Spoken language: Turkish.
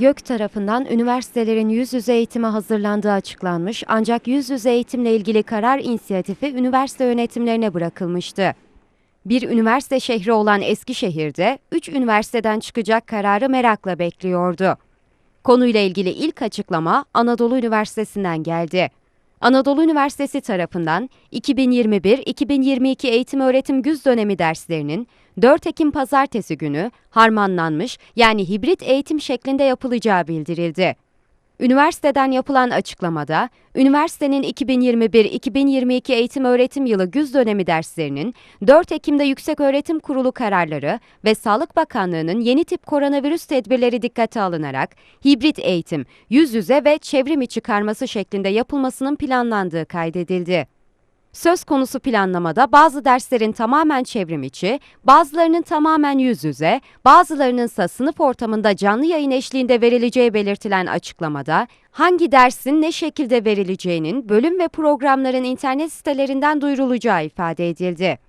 YÖK tarafından üniversitelerin yüz yüze eğitime hazırlandığı açıklanmış ancak yüz yüze eğitimle ilgili karar inisiyatifi üniversite yönetimlerine bırakılmıştı. Bir üniversite şehri olan Eskişehir'de 3 üniversiteden çıkacak kararı merakla bekliyordu. Konuyla ilgili ilk açıklama Anadolu Üniversitesi'nden geldi. Anadolu Üniversitesi tarafından 2021-2022 eğitim öğretim güz dönemi derslerinin 4 Ekim pazartesi günü harmanlanmış yani hibrit eğitim şeklinde yapılacağı bildirildi. Üniversiteden yapılan açıklamada, üniversitenin 2021-2022 eğitim öğretim yılı güz dönemi derslerinin 4 Ekim'de Yükseköğretim Kurulu kararları ve Sağlık Bakanlığı'nın yeni tip koronavirüs tedbirleri dikkate alınarak hibrit eğitim, yüz yüze ve çevrim içi karması şeklinde yapılmasının planlandığı kaydedildi. Söz konusu planlamada bazı derslerin tamamen çevrim içi, bazılarının tamamen yüz yüze, bazılarının ise sınıf ortamında canlı yayın eşliğinde verileceği belirtilen açıklamada, hangi dersin ne şekilde verileceğinin bölüm ve programların internet sitelerinden duyurulacağı ifade edildi.